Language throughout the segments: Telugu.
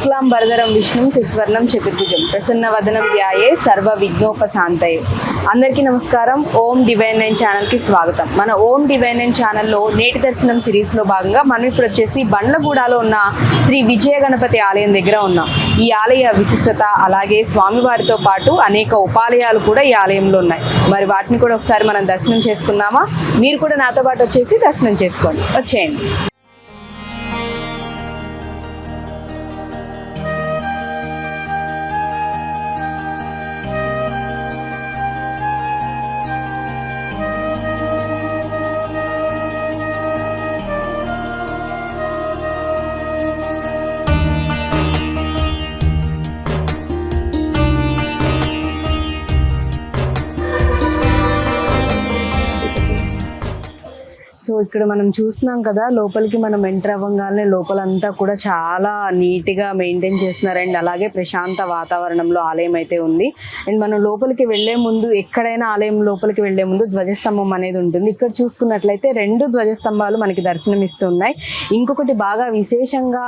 శుక్లాం విష్ణు విష్ణుం శిస్వర్ణం చతుర్భుజం. ప్రసన్న వదనం సర్వ విఘ్నోపశాంతయే. అందరికీ నమస్కారం. ఓం డివైన్ నైన్ ఛానల్కి స్వాగతం. మన ఓం డివైన్ నైన్ ఛానల్లో నేటి దర్శనం సిరీస్లో భాగంగా మనం ఇప్పుడు వచ్చేసి బండ్లగూడలో ఉన్న శ్రీ విజయ గణపతి ఆలయం దగ్గర ఉన్నాం. ఈ ఆలయ విశిష్టత అలాగే స్వామివారితో పాటు అనేక ఉపాలయాలు కూడా ఈ ఆలయంలో ఉన్నాయి. మరి వాటిని కూడా ఒకసారి మనం దర్శనం చేసుకుందామా? మీరు కూడా నాతో పాటు వచ్చేసి దర్శనం చేసుకోండి. వచ్చేయండి. ఇక్కడ మనం చూస్తున్నాం కదా లోపలికి మనం ఎంటర్ అవ్వగానే లోపలంతా కూడా చాలా నీట్గా మెయింటైన్ చేస్తున్నారు అండ్ అలాగే ప్రశాంత వాతావరణంలో ఆలయం అయితే ఉంది. అండ్ మనం లోపలికి వెళ్ళే ముందు ఎక్కడైనా ఆలయం లోపలికి వెళ్ళే ముందు ధ్వజస్తంభం అనేది ఉంటుంది. ఇక్కడ చూసుకున్నట్లయితే రెండు ధ్వజస్తంభాలు మనకి దర్శనం ఇస్తున్నాయి ఇంకొకటి బాగా విశేషంగా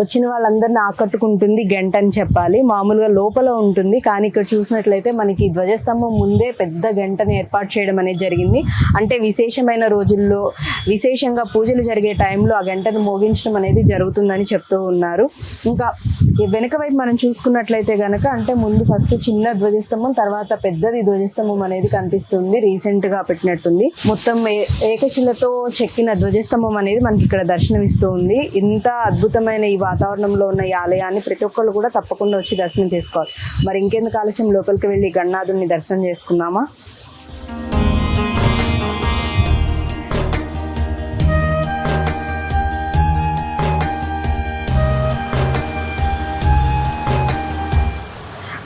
వచ్చిన వాళ్ళందరిని ఆకట్టుకుంటుంది గంట అని చెప్పాలి. మామూలుగా లోపల ఉంటుంది కానీ ఇక్కడ చూసినట్లయితే మనకి ధ్వజస్తంభం ముందే పెద్ద గంటని ఏర్పాటు చేయడం అనేది జరిగింది. అంటే విశేషమైన రోజుల్లో విశేషంగా పూజలు జరిగే టైంలో ఆ గంటను మోగించడం అనేది జరుగుతుందని చెప్తూ ఉన్నారు. ఇంకా వెనుక వెనక వైపు మనం చూసుకున్నట్లయితే గనక అంటే ముందు ఫస్ట్ చిన్న ధ్వజస్తంభం తర్వాత పెద్దది ధ్వజస్తంభం అనేది కనిపిస్తుంది రీసెంట్గా పెట్టినట్టుంది. మొత్తం ఏ- ఏకశిలతో చెక్కిన ధ్వజస్తంభం అనేది మనకి ఇక్కడ దర్శనమిస్తూ ఉంది. ఇంత అద్భుతమైన ఈ వాతావరణంలో ఉన్న ఈ ఆలయాన్ని ప్రతి ఒక్కళ్ళు కూడా తప్పకుండా వచ్చి దర్శనం చేసుకోవాలి. మరి ఇంకెందుకు ఆలస్యం? లోపలికి వెళ్ళి గణనాథుడిని దర్శనం చేసుకుందామా?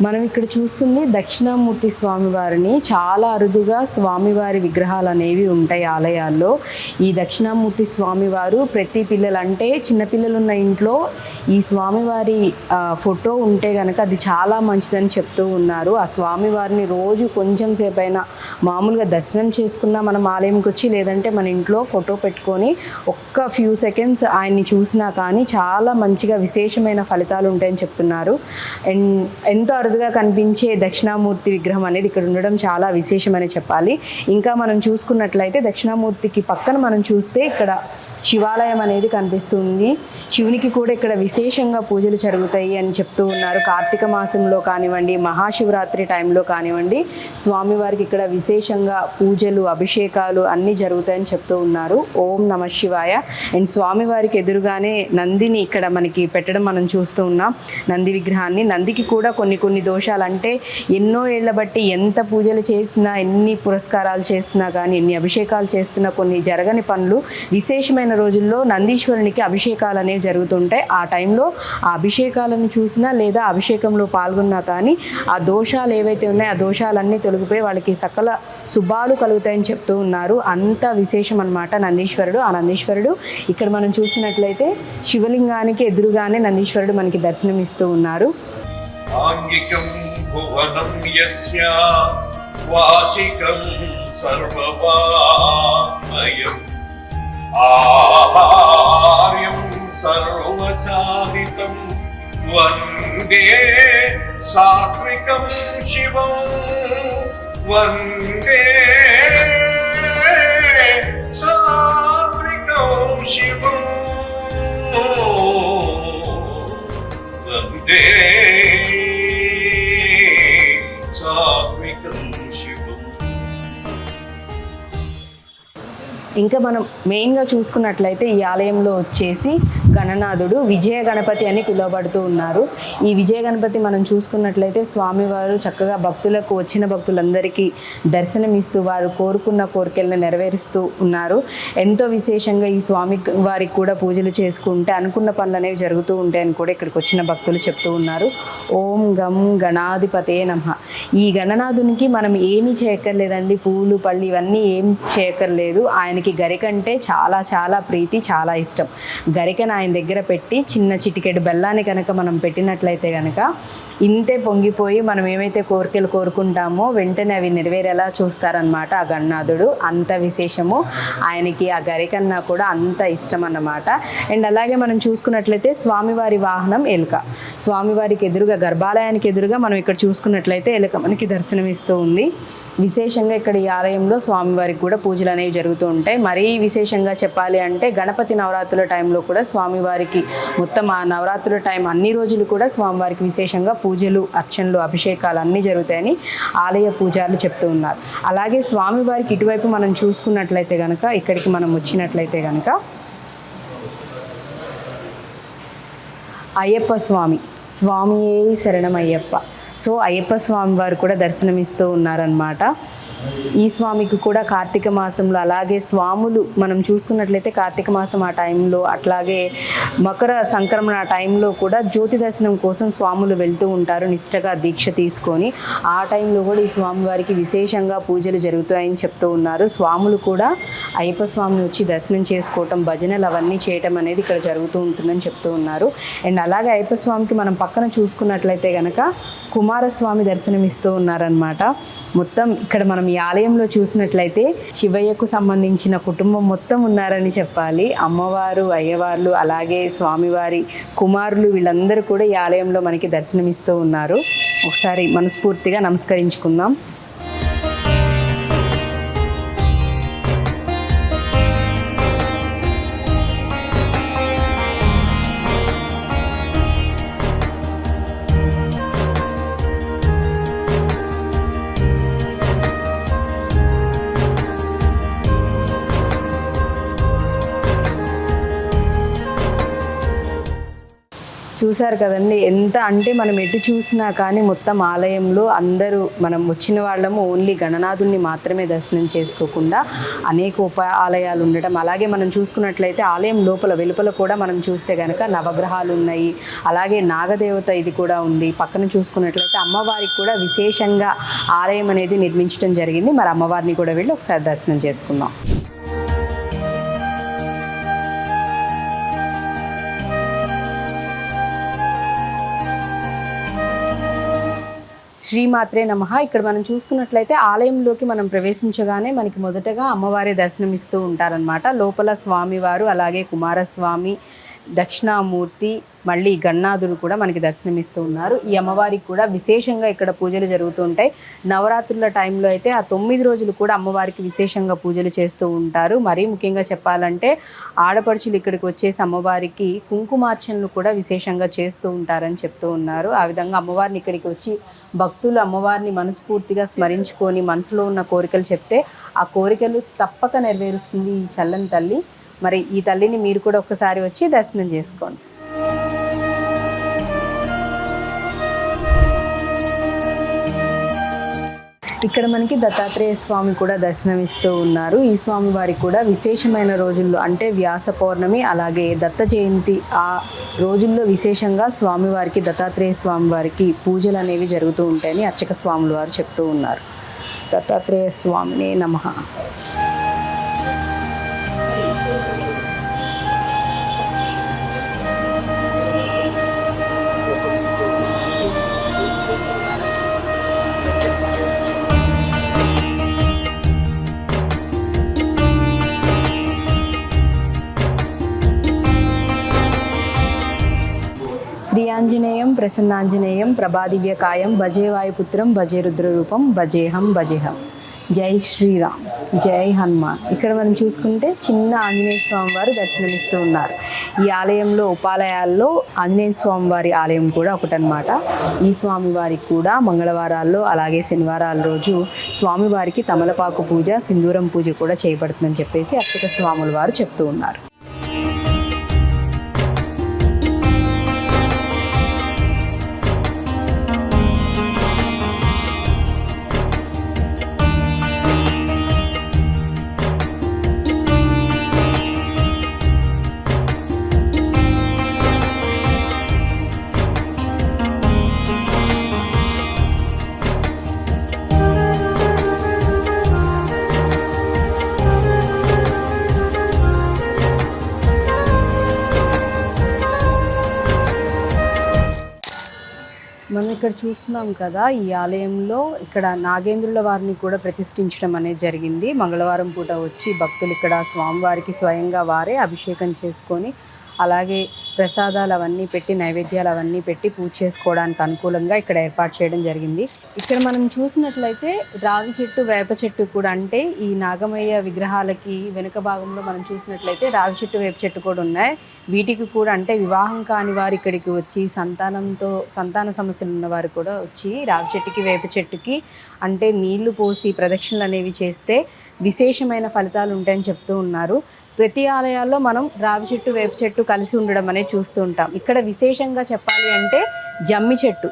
మనం ఇక్కడ చూస్తుంది దక్షిణామూర్తి స్వామివారిని చాలా అరుదుగా స్వామివారి విగ్రహాలు అనేవి ఉంటాయి ఆలయాల్లో. ఈ దక్షిణామూర్తి స్వామివారు ప్రతి పిల్లలు అంటే చిన్నపిల్లలు ఉన్న ఇంట్లో ఈ స్వామివారి ఫోటో ఉంటే కనుక అది చాలా మంచిదని చెప్తూ ఉన్నారు. ఆ స్వామివారిని రోజు కొంచెం సేపు అయినా మామూలుగా దర్శనం చేసుకున్నా మనం ఆలయంకి వచ్చి లేదంటే మన ఇంట్లో ఫోటో పెట్టుకొని ఒక్క ఫ్యూ సెకండ్స్ ఆయన్ని చూసినా కానీ చాలా మంచిగా విశేషమైన ఫలితాలు ఉంటాయని చెప్తున్నారు. అండ్ ఎంతో అరుదుగా కనిపించే దక్షిణామూర్తి విగ్రహం అనేది ఇక్కడ ఉండడం చాలా విశేషమని చెప్పాలి. ఇంకా మనం చూసుకున్నట్లయితే దక్షిణామూర్తికి పక్కన మనం చూస్తే ఇక్కడ శివాలయం అనేది కనిపిస్తుంది. శివునికి కూడా ఇక్కడ విశేషంగా పూజలు జరుగుతాయి అని చెప్తూ ఉన్నారు. కార్తీక మాసంలో కానివ్వండి మహాశివరాత్రి టైంలో కానివ్వండి స్వామివారికి ఇక్కడ విశేషంగా పూజలు అభిషేకాలు అన్నీ జరుగుతాయని చెప్తూ ఉన్నారు. ఓం నమ శివాయ. అండ్ స్వామివారికి ఎదురుగానే నందిని ఇక్కడ మనకి పెట్టడం మనం చూస్తూ ఉన్నాం. నంది విగ్రహాన్ని. నందికి కూడా కొన్ని కొన్ని దోషాలు అంటే ఎన్నో ఏళ్ళ బట్టి ఎంత పూజలు చేసినా ఎన్ని పురస్కారాలు చేసినా కానీ ఎన్ని అభిషేకాలు చేస్తున్నా కొన్ని జరగని పనులు విశేషమైన రోజుల్లో నందీశ్వరునికి అభిషేకాలు అనేవి జరుగుతుంటాయి. ఆ టైంలో ఆ అభిషేకాలను చూసినా లేదా అభిషేకంలో పాల్గొన్నా కానీ ఆ దోషాలు ఏవైతే ఉన్నాయో ఆ దోషాలన్నీ తొలగిపోయి వాళ్ళకి సకల శుభాలు కలుగుతాయని చెప్తూ ఉన్నారు. అంత విశేషం అనమాట నందీశ్వరుడు. ఆ నందీశ్వరుడు ఇక్కడ మనం చూసినట్లయితే శివలింగానికి ఎదురుగానే నందీశ్వరుడు మనకి దర్శనం ఇస్తూ ఉన్నారు. आङ्गिकं भुवनं यस्य वाचिकं सर्ववात्मयम् आहार्यं सर्वचालितं वन्दे सात्विकं शिवं वन्दे सात्विकं शिवं वन्दे ఇంకా మనం మెయిన్గా చూసుకున్నట్లయితే ఈ ఆలయంలో వచ్చేసి గణనాథుడు విజయ గణపతి అని పిలువబడుతూ ఉన్నారు. ఈ విజయ గణపతి మనం చూసుకున్నట్లయితే స్వామివారు చక్కగా భక్తులకు వచ్చిన భక్తులందరికీ దర్శనమిస్తూ వారు కోరుకున్న కోరికలను నెరవేరుస్తూ ఉన్నారు. ఎంతో విశేషంగా ఈ స్వామి వారికి కూడా పూజలు చేసుకుంటే అనుకున్న పనులు అనేవి జరుగుతూ ఉంటాయని కూడా ఇక్కడికి వచ్చిన భక్తులు చెప్తూ ఉన్నారు. ఓం గం గణాధిపతే నమ. ఈ గణనాథునికి మనం ఏమి చేయక్కర్లేదండి. పూలు పళ్ళు ఇవన్నీ ఏం చేయక్కర్లేదు. ఆయనకి గరిక అంటే చాలా చాలా ప్రీతి చాలా ఇష్టం. గరికను ఆయన దగ్గర పెట్టి చిన్న చిటికెడు బెల్లాన్ని కనుక మనం పెట్టినట్లయితే కనుక ఇంతే పొంగిపోయి మనం ఏమైతే కోరికలు కోరుకుంటామో వెంటనే అవి నెరవేరేలా చూస్తారనమాట ఆ గణనాథుడు. అంత విశేషము. ఆయనకి ఆ గరికన్నా కూడా అంత ఇష్టం అన్నమాట అండ్ అలాగే మనం చూసుకున్నట్లయితే స్వామివారి వాహనం ఎలుక. స్వామివారికి ఎదురుగా గర్భాలయానికి ఎదురుగా మనం ఇక్కడ చూసుకున్నట్లయితే ఎలుక మనకి దర్శనమిస్తూ ఉంది. విశేషంగా ఇక్కడ ఈ ఆలయంలో స్వామివారికి కూడా పూజలు అనేవి జరుగుతూ ఉంటాయి. మరీ విశేషంగా చెప్పాలి అంటే గణపతి నవరాత్రుల టైంలో కూడా స్వామి స్వామివారికి మొత్తం ఆ నవరాత్రుల టైం అన్ని రోజులు కూడా స్వామివారికి విశేషంగా పూజలు అర్చనలు అభిషేకాలు అన్నీ జరుగుతాయని ఆలయ పూజారులు చెప్తూ ఉన్నారు. అలాగే స్వామివారికి ఇటువైపు మనం చూసుకున్నట్లయితే కనుక ఇక్కడికి మనం వచ్చినట్లయితే కనుక అయ్యప్ప స్వామి స్వామియే శరణం అయ్యప్ప సో అయ్యప్ప స్వామి వారు కూడా దర్శనమిస్తూ ఉన్నారనమాట ఈ స్వామికి కూడా కార్తీక మాసంలో అలాగే స్వాములు మనం చూసుకున్నట్లయితే కార్తీక మాసం ఆ టైంలో అట్లాగే మకర సంక్రమణ ఆ టైంలో కూడా జ్యోతి దర్శనం కోసం స్వాములు వెళ్తూ ఉంటారు నిష్టగా దీక్ష తీసుకొని. ఆ టైంలో కూడా ఈ స్వామివారికి విశేషంగా పూజలు జరుగుతాయని చెప్తూ ఉన్నారు. స్వాములు కూడా అయ్యప్ప స్వామిని వచ్చి దర్శనం చేసుకోవటం భజనలు అవన్నీ చేయటం అనేది ఇక్కడ జరుగుతూ ఉంటుందని చెప్తూ ఉన్నారు. అండ్ అలాగే అయ్యప్ప స్వామికి మనం పక్కన చూసుకున్నట్లయితే కనుక కుమారస్వామి దర్శనమిస్తూ ఉన్నారనమాట మొత్తం ఇక్కడ మనం ఈ ఆలయంలో చూసినట్లయితే శివయ్యకు సంబంధించిన కుటుంబం మొత్తం ఉన్నారని చెప్పాలి. అమ్మవారు అయ్యవార్లు అలాగే స్వామివారి కుమారులు వీళ్ళందరూ కూడా ఈ ఆలయంలో మనకి దర్శనమిస్తూ ఉన్నారు. ఒకసారి మనస్ఫూర్తిగా నమస్కరించుకుందాం. చూశారు కదండి. ఎంత అంటే మనం ఎటు చూసినా కానీ మొత్తం ఆలయంలో అందరూ మనం వచ్చిన వాళ్ళము ఓన్లీ గణనాథుల్ని మాత్రమే దర్శనం చేసుకోకుండా అనేక ఉప ఆలయాలు ఉండటం. అలాగే మనం చూసుకున్నట్లయితే ఆలయం లోపల వెలుపల కూడా మనం చూస్తే కనుక నవగ్రహాలు ఉన్నాయి. అలాగే నాగదేవత ఇది కూడా ఉంది. పక్కన చూసుకున్నట్లయితే అమ్మవారికి కూడా విశేషంగా ఆలయం అనేది నిర్మించడం జరిగింది. మరి అమ్మవారిని కూడా వెళ్ళి ఒకసారి దర్శనం చేసుకుందాం. శ్రీమాత్రే నమ. ఇక్కడ మనం చూసుకున్నట్లయితే ఆలయంలోకి మనం ప్రవేశించగానే మనకి మొదటగా అమ్మవారి దర్శనం ఇస్తూ ఉంటారనమాట లోపల స్వామివారు అలాగే కుమారస్వామి దక్షిణామూర్తి మళ్ళీ గణనాథుడు కూడా మనకి దర్శనమిస్తూ ఉన్నారు. ఈ అమ్మవారికి కూడా విశేషంగా ఇక్కడ పూజలు జరుగుతూ ఉంటాయి నవరాత్రుల టైంలో అయితే ఆ తొమ్మిది రోజులు కూడా అమ్మవారికి విశేషంగా పూజలు చేస్తూ ఉంటారు. మరీ ముఖ్యంగా చెప్పాలంటే ఆడపడుచులు ఇక్కడికి వచ్చేసి అమ్మవారికి కుంకుమార్చనలు కూడా విశేషంగా చేస్తూ ఉంటారని చెప్తూ ఉన్నారు. ఆ విధంగా అమ్మవారిని ఇక్కడికి వచ్చి భక్తులు అమ్మవారిని మనస్ఫూర్తిగా స్మరించుకొని మనసులో ఉన్న కోరికలు చెప్తే ఆ కోరికలు తప్పక నెరవేరుస్తుంది ఈ చల్లని తల్లి. మరి ఈ తల్లిని మీరు కూడా ఒక్కసారి వచ్చి దర్శనం చేసుకోండి. ఇక్కడ మనకి దత్తాత్రేయ స్వామి కూడా దర్శనమిస్తూ ఉన్నారు. ఈ స్వామి వారికి కూడా విశేషమైన రోజుల్లో అంటే వ్యాస పౌర్ణమి అలాగే దత్త జయంతి ఆ రోజుల్లో విశేషంగా స్వామివారికి దత్తాత్రేయ స్వామి వారికి పూజలు అనేవి జరుగుతూ ఉంటాయని అర్చక స్వాములు వారు చెప్తూ ఉన్నారు. దత్తాత్రేయ స్వామిని నమ. ప్రసన్నాంజనేయం ప్రభాదివ్యకాయం భజే వాయుపుత్రం భజే రుద్రరూపం భజేహం భజేహం జై శ్రీరామ్ జై హనుమాన్. ఇక్కడ మనం చూసుకుంటే చిన్న ఆంజనేయ స్వామి వారు దర్శనమిస్తూ ఉన్నారు. ఈ ఆలయంలో ఉపాలయాల్లో ఆంజనేయ స్వామి వారి ఆలయం కూడా ఒకటనమాట ఈ స్వామి వారికి కూడా మంగళవారాల్లో అలాగే శనివారాల రోజు స్వామివారికి తమలపాకు పూజ సింధూరం పూజ కూడా చేయబడుతుందని చెప్పేసి అర్చక స్వాముల వారు చెప్తూ ఉన్నారు. ఇక్కడ చూస్తున్నాం కదా ఈ ఆలయంలో ఇక్కడ నాగేంద్రుల వారిని కూడా ప్రతిష్ఠించడం అనేది జరిగింది. మంగళవారం పూట వచ్చి భక్తులు ఇక్కడ స్వామివారికి స్వయంగా వారే అభిషేకం చేసుకొని అలాగే ప్రసాదాలు అవన్నీ పెట్టి నైవేద్యాలు అవన్నీ పెట్టి పూజ చేసుకోవడానికి అనుకూలంగా ఇక్కడ ఏర్పాటు చేయడం జరిగింది. ఇక్కడ మనం చూసినట్లయితే రావి చెట్టు వేప చెట్టు కూడా అంటే ఈ నాగమయ్య విగ్రహాలకి వెనుక భాగంలో మనం చూసినట్లయితే రావి చెట్టు వేప చెట్టు కూడా ఉన్నాయి. వీటికి కూడా అంటే వివాహం కాని వారు ఇక్కడికి వచ్చి సంతానంతో సంతాన సమస్యలు ఉన్నవారు కూడా వచ్చి రావి చెట్టుకి వేప చెట్టుకి అంటే నీళ్ళు పోసి ప్రదక్షిణలు అనేవి చేస్తే విశేషమైన ఫలితాలు ఉంటాయని చెప్తూ ఉన్నారు. ప్రతి ఆలయాల్లో మనం రావి చెట్టు వేప చెట్టు కలిసి ఉండడం అనేది చూస్తూ ఉంటాం. ఇక్కడ విశేషంగా చెప్పాలి అంటే జమ్మి చెట్టు.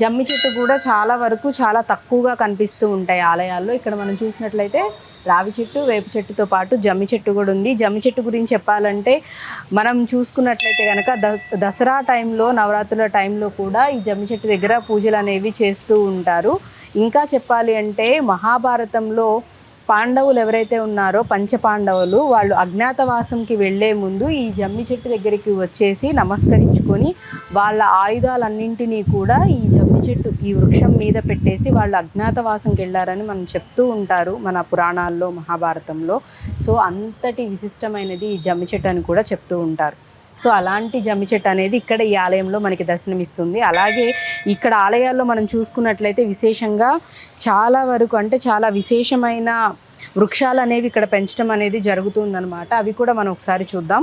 జమ్మి చెట్టు కూడా చాలా వరకు చాలా తక్కువగా కనిపిస్తూ ఉంటాయి ఆలయాల్లో. ఇక్కడ మనం చూసినట్లయితే రావి చెట్టు వేప చెట్టుతో పాటు జమ్మి చెట్టు కూడా ఉంది. జమ్మి చెట్టు గురించి చెప్పాలంటే మనం చూసుకున్నట్లయితే కనుక ద దసరా టైంలో నవరాత్రుల టైంలో కూడా ఈ జమ్మి చెట్టు దగ్గర పూజలు అనేవి చేస్తూ ఉంటారు. ఇంకా చెప్పాలి అంటే మహాభారతంలో పాండవులు ఎవరైతే ఉన్నారో పంచపాండవులు వాళ్ళు అజ్ఞాతవాసంకి వెళ్ళే ముందు ఈ జమ్మి చెట్టు దగ్గరికి వచ్చేసి నమస్కరించుకొని వాళ్ళ ఆయుధాలన్నింటినీ కూడా ఈ జమ్మి చెట్టు ఈ వృక్షం మీద పెట్టేసి వాళ్ళు అజ్ఞాతవాసంకి వెళ్ళారని మనం చెప్తూ ఉంటారు మన పురాణాల్లో మహాభారతంలో. సో అంతటి విశిష్టమైనది ఈ జమ్మి చెట్టు అని కూడా చెప్తూ ఉంటారు. సో అలాంటి జమ్మి చెట్టు అనేది ఇక్కడ ఈ ఆలయంలో మనకి దర్శనమిస్తుంది. అలాగే ఇక్కడ ఆలయాల్లో మనం చూసుకున్నట్లయితే విశేషంగా చాలా వరకు అంటే చాలా విశేషమైన వృక్షాలు అనేవి ఇక్కడ పెంచడం అనేది జరుగుతుందన్నమాట. అవి కూడా మనం ఒకసారి చూద్దాం.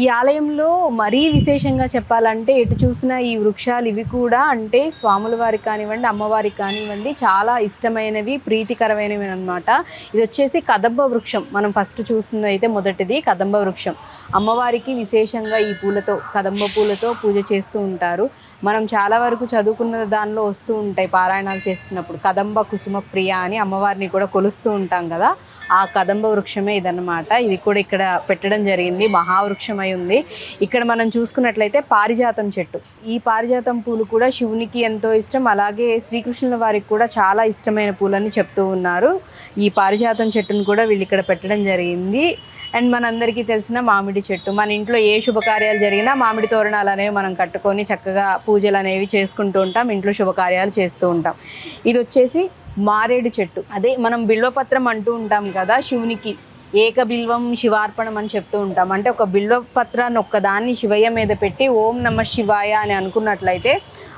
ఈ ఆలయంలో మరీ విశేషంగా చెప్పాలంటే ఎటు చూసినా ఈ వృక్షాలు ఇవి కూడా అంటే స్వాముల వారికి కానివ్వండి అమ్మవారికి కానివ్వండి చాలా ఇష్టమైనవి ప్రీతికరమైనవి అనమాట ఇది వచ్చేసి కదంబ వృక్షం. మనం ఫస్ట్ చూసింది అయితే మొదటిది కదంబ వృక్షం. అమ్మవారికి విశేషంగా ఈ పూలతో కదంబ పూలతో పూజ చేస్తూ ఉంటారు. మనం చాలా వరకు చదువుకున్న దానిలో వస్తూ ఉంటాయి పారాయణాలు చేస్తున్నప్పుడు. కదంబ కుసుమ ప్రియ అని అమ్మవారిని కూడా కొలుస్తూ ఉంటాం కదా. ఆ కదంబ వృక్షమే ఇదన్నమాట. ఇది కూడా ఇక్కడ పెట్టడం జరిగింది. మహావృక్షమై ఉంది. ఇక్కడ మనం చూసుకున్నట్లయితే పారిజాతం చెట్టు. ఈ పారిజాతం పూలు కూడా శివునికి ఎంతో ఇష్టం. అలాగే శ్రీకృష్ణుల వారికి కూడా చాలా ఇష్టమైన పూలని చెప్తూ ఉన్నారు. ఈ పారిజాతం చెట్టును కూడా వీళ్ళు ఇక్కడ పెట్టడం జరిగింది. అండ్ మనందరికీ తెలిసిన మామిడి చెట్టు. మన ఇంట్లో ఏ శుభకార్యాలు జరిగినా మామిడి తోరణాలు అనేవి మనం కట్టుకొని చక్కగా పూజలు అనేవి చేసుకుంటూ ఉంటాం. ఇంట్లో శుభకార్యాలు చేస్తూ ఉంటాం. ఇది వచ్చేసి మారేడు చెట్టు. అదే మనం బిల్వపత్రం అంటూ ఉంటాం కదా శివునికి. ఏక బిల్వం శివార్పణం అని చెప్తూ ఉంటాం. అంటే ఒక బిల్వపత్రాన్ని ఒక్కదాన్ని శివయ్య మీద పెట్టి ఓం నమ శివాయ అని అనుకున్నట్లయితే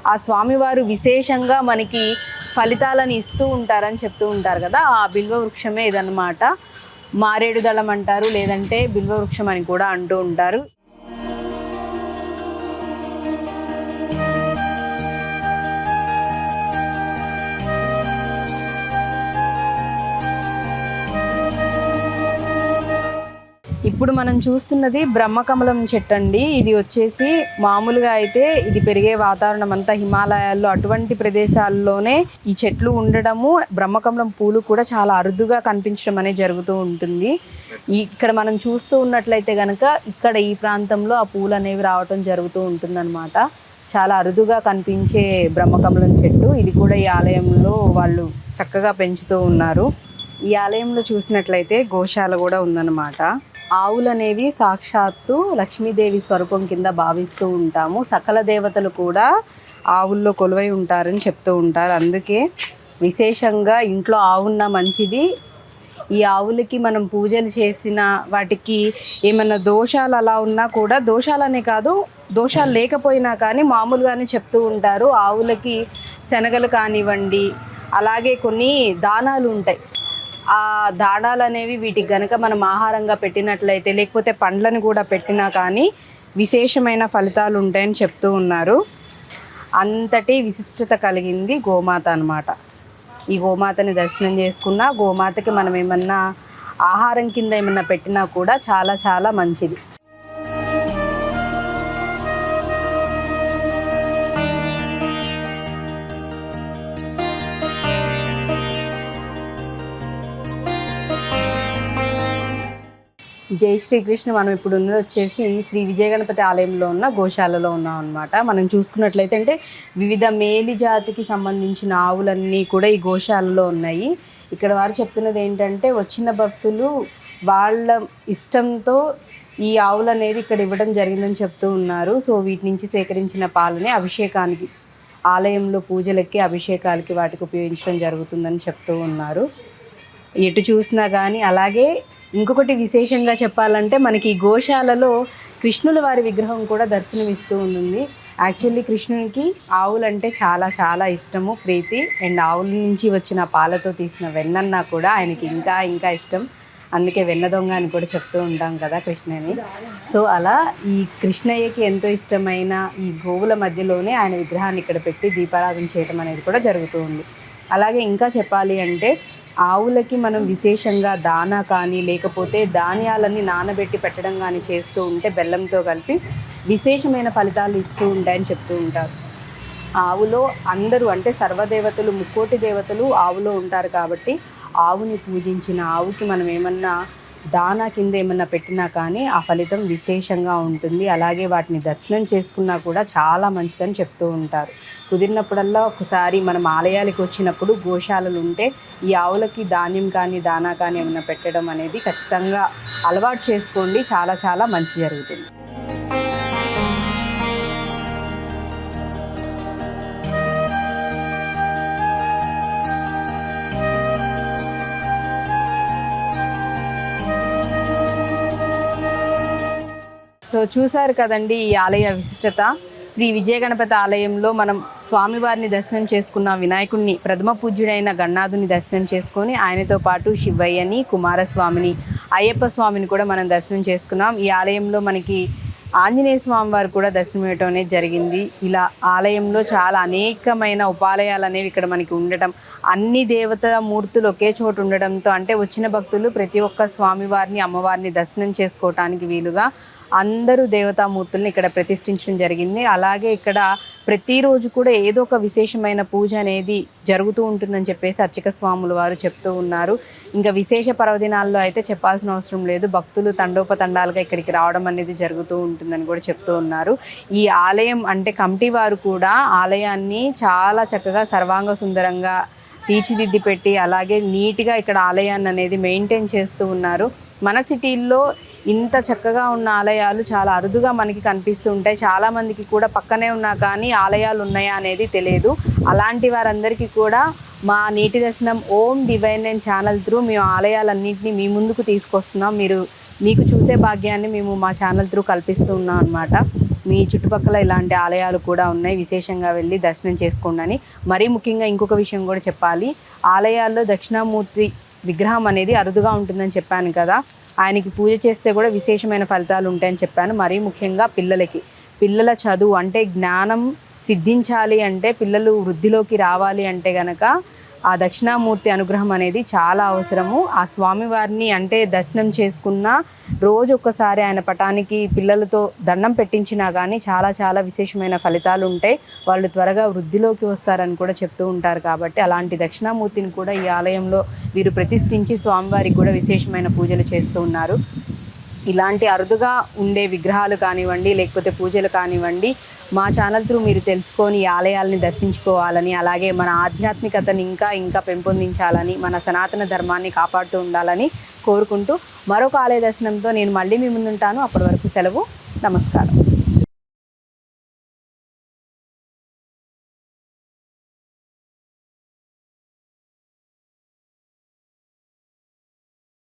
ఆ స్వామివారు విశేషంగా మనకి ఫలితాలను ఇస్తూ ఉంటారని చెప్తూ ఉంటారు కదా. ఆ బిల్వ వృక్షమే ఇదన్నమాట. మారేడు దళం అంటారు లేదంటే బిల్వ వృక్షం అని కూడా అంటూ ఉంటారు. ఇప్పుడు మనం చూస్తున్నది బ్రహ్మకమలం చెట్టు అండి ఇది వచ్చేసి మామూలుగా అయితే ఇది పెరిగే వాతావరణం అంతా హిమాలయాల్లో అటువంటి ప్రదేశాల్లోనే ఈ చెట్లు ఉండడము బ్రహ్మకమలం పూలు కూడా చాలా అరుదుగా కనిపించడం అనేది జరుగుతూ ఉంటుంది. ఇక్కడ మనం చూస్తూ ఉన్నట్లయితే కనుక ఇక్కడ ఈ ప్రాంతంలో ఆ పూలు అనేవి రావటం జరుగుతూ ఉంటుందన్నమాట. చాలా అరుదుగా కనిపించే బ్రహ్మకమలం చెట్టు. ఇది కూడా ఈ ఆలయంలో వాళ్ళు చక్కగా పెంచుతూ ఉన్నారు. ఈ ఆలయంలో చూసినట్లయితే గోశాల కూడా ఉందన్నమాట. ఆవులు అనేవి సాక్షాత్తు లక్ష్మీదేవి స్వరూపం కింద భావిస్తూ ఉంటాము. సకల దేవతలు కూడా ఆవుల్లో కొలువై ఉంటారని చెప్తూ ఉంటారు. అందుకే విశేషంగా ఇంట్లో ఆవున్న మంచిది. ఈ ఆవులకి మనం పూజలు చేసిన వాటికి ఏమైనా దోషాలు అలా ఉన్నా కూడా దోషాలనే కాదు దోషాలు లేకపోయినా కానీ మామూలుగానే చెప్తూ ఉంటారు. ఆవులకి శనగలు కానివ్వండి అలాగే కొన్ని దానాలు ఉంటాయి. ఆ దాడాలు అనేవి వీటికి గనక మనం ఆహారంగా పెట్టినట్లయితే లేకపోతే పండ్లను కూడా పెట్టినా కానీ విశేషమైన ఫలితాలు ఉంటాయని చెప్తూ ఉన్నారు. అంతటి విశిష్టత కలిగింది గోమాత అన్నమాట. ఈ గోమాతని దర్శనం చేసుకున్నా గోమాతకి మనం ఏమన్నా ఆహారం కింద ఏమన్నా పెట్టినా కూడా చాలా చాలా మంచిది. జై శ్రీకృష్ణ మనం ఇప్పుడు ఉన్నది వచ్చేసి శ్రీ విజయ గణపతి ఆలయంలో ఉన్న గోశాలలో ఉన్నాం అనమాట మనం చూసుకున్నట్లయితే అంటే వివిధ మేలి జాతికి సంబంధించిన ఆవులన్నీ కూడా ఈ గోశాలలో ఉన్నాయి. ఇక్కడ వారు చెప్తున్నది ఏంటంటే వచ్చిన భక్తులు వాళ్ళ ఇష్టంతో ఈ ఆవులు అనేది ఇక్కడ ఇవ్వడం జరిగిందని చెప్తూ ఉన్నారు. సో వీటి నుంచి సేకరించిన పాలని అభిషేకానికి ఆలయంలో పూజలకి అభిషేకాలకి వాటికి ఉపయోగించడం జరుగుతుందని చెప్తూ ఉన్నారు. ఎటు చూసినా కానీ అలాగే ఇంకొకటి విశేషంగా చెప్పాలంటే మనకి ఈ గోశాలలో కృష్ణుల వారి విగ్రహం కూడా దర్శనమిస్తూ ఉంటుంది. యాక్చువల్లీ కృష్ణునికి ఆవులంటే చాలా చాలా ఇష్టము. ప్రీతి అండ్ ఆవుల నుంచి వచ్చిన పాలతో తీసిన వెన్నన్నా కూడా ఆయనకి ఇంకా ఇంకా ఇష్టం. అందుకే వెన్న దొంగ అని కూడా చెప్తూ ఉంటాం కదా కృష్ణని. సో అలా ఈ కృష్ణయ్యకి ఎంతో ఇష్టమైన ఈ గోవుల మధ్యలోనే ఆయన విగ్రహాన్ని ఇక్కడ పెట్టి దీపారాధన చేయడం అనేది కూడా జరుగుతూ ఉంది. అలాగే ఇంకా చెప్పాలి అంటే ఆవులకి మనం విశేషంగా దానా కానీ లేకపోతే ధాన్యాలన్నీ నానబెట్టి పెట్టడం కానీ చేస్తూ ఉంటే బెల్లంతో కలిపి విశేషమైన ఫలితాలు ఇస్తూ ఉంటాయని చెప్తూ ఉంటారు. ఆవులో అందరూ అంటే సర్వదేవతలు ముక్కోటి దేవతలు ఆవులో ఉంటారు కాబట్టి ఆవుని పూజించిన ఆవుకి మనం ఏమన్నా దానా కింద ఏమన్నా పెట్టినా కానీ ఆ ఫలితం విశేషంగా ఉంటుంది. అలాగే వాటిని దర్శనం చేసుకున్నా కూడా చాలా మంచిదని చెప్తూ ఉంటారు. కుదిరినప్పుడల్లా ఒకసారి మనం ఆలయాలకు వచ్చినప్పుడు గోశాలలు ఉంటే ఈ ఆవులకి ధాన్యం కానీ దానా కానీ ఏమైనా పెట్టడం అనేది ఖచ్చితంగా అలవాటు చేసుకోండి. చాలా చాలా మంచి జరుగుతుంది. సో చూశారు కదండి ఈ ఆలయ విశిష్టత. శ్రీ విజయ గణపతి ఆలయంలో మనం స్వామివారిని దర్శనం చేసుకున్న వినాయకుడిని ప్రథమ పూజ్యుడైన గణనాథుని దర్శనం చేసుకొని ఆయనతో పాటు శివయ్యని కుమారస్వామిని అయ్యప్ప స్వామిని కూడా మనం దర్శనం చేసుకున్నాం. ఈ ఆలయంలో మనకి ఆంజనేయ స్వామి వారు కూడా దర్శనం ఇవ్వటం అనేది జరిగింది. ఇలా ఆలయంలో చాలా అనేకమైన ఉపాలయాలు అనేవి ఇక్కడ మనకి ఉండటం అన్ని దేవత మూర్తులు ఒకే చోటు ఉండడంతో అంటే వచ్చిన భక్తులు ప్రతి ఒక్క స్వామివారిని అమ్మవారిని దర్శనం చేసుకోవటానికి వీలుగా అందరూ దేవతామూర్తుల్ని ఇక్కడ ప్రతిష్ఠించడం జరిగింది. అలాగే ఇక్కడ ప్రతిరోజు కూడా ఏదో ఒక విశేషమైన పూజ అనేది జరుగుతూ ఉంటుందని చెప్పేసి అర్చక స్వాముల వారు చెప్తూ ఉన్నారు. ఇంకా విశేష పర్వదినాల్లో అయితే చెప్పాల్సిన అవసరం లేదు. భక్తులు తండోపతండాలుగా ఇక్కడికి రావడం అనేది జరుగుతూ ఉంటుందని కూడా చెప్తూ ఉన్నారు. ఈ ఆలయం అంటే కమిటీ వారు కూడా ఆలయాన్ని చాలా చక్కగా సర్వాంగ సుందరంగా తీర్చిదిద్ది పెట్టి అలాగే నీట్గా ఇక్కడ ఆలయాన్ని అనేది మెయింటైన్ చేస్తూ ఉన్నారు. మన సిటీల్లో ఇంత చక్కగా ఉన్న ఆలయాలు చాలా అరుదుగా మనకి కనిపిస్తూ ఉంటాయి. చాలామందికి కూడా పక్కనే ఉన్నా కానీ ఆలయాలు ఉన్నాయా అనేది తెలియదు. అలాంటి వారందరికీ కూడా మా నీటి దర్శనం Om divine and channel through మేము ఆలయాలన్నింటినీ మీ ముందుకు తీసుకొస్తున్నాం. మీరు మీకు చూసే భాగ్యాన్ని మేము మా ఛానల్ త్రూ కల్పిస్తూ ఉన్నాం అనమాట మీ చుట్టుపక్కల ఇలాంటి ఆలయాలు కూడా ఉన్నాయి. విశేషంగా వెళ్ళి దర్శనం చేసుకోండి అని. మరీ ముఖ్యంగా ఇంకొక విషయం కూడా చెప్పాలి. ఆలయాల్లో దక్షిణామూర్తి విగ్రహం అనేది అరుదుగా ఉంటుందని చెప్పాను కదా. ఆయనకి పూజ చేస్తే కూడా విశేషమైన ఫలితాలు ఉంటాయని చెప్పాను. మరీ ముఖ్యంగా పిల్లలకి. పిల్లల చదువు అంటే జ్ఞానం సిద్ధించాలి అంటే పిల్లలు వృద్ధిలోకి రావాలి అంటే గనక ఆ దక్షిణామూర్తి అనుగ్రహం అనేది చాలా అవసరము. ఆ స్వామివారిని అంటే దర్శనం చేసుకున్న రోజు ఒక్కసారి ఆయన పటానికి పిల్లలతో దండం పెట్టించినా కానీ చాలా చాలా విశేషమైన ఫలితాలు ఉంటాయి. వాళ్ళు త్వరగా వృద్ధిలోకి వస్తారని కూడా చెప్తూ ఉంటారు కాబట్టి అలాంటి దక్షిణామూర్తిని కూడా ఈ ఆలయంలో వీరు ప్రతిష్ఠించి స్వామివారికి కూడా విశేషమైన పూజలు చేస్తూ ఉన్నారు. ఇలాంటి అరుదుగా ఉండే విగ్రహాలు కానివ్వండి లేకపోతే పూజలు కానివ్వండి మా ఛానల్ త్రూ మీరు తెలుసుకొని ఈ ఆలయాల్ని దర్శించుకోవాలని అలాగే మన ఆధ్యాత్మికతని ఇంకా ఇంకా పెంపొందించాలని మన సనాతన ధర్మాన్ని కాపాడుతూ ఉండాలని కోరుకుంటూ మరొక ఆలయ దర్శనంతో నేను మళ్ళీ మీ ముందుంటాను. అప్పటి వరకు సెలవు నమస్కారం.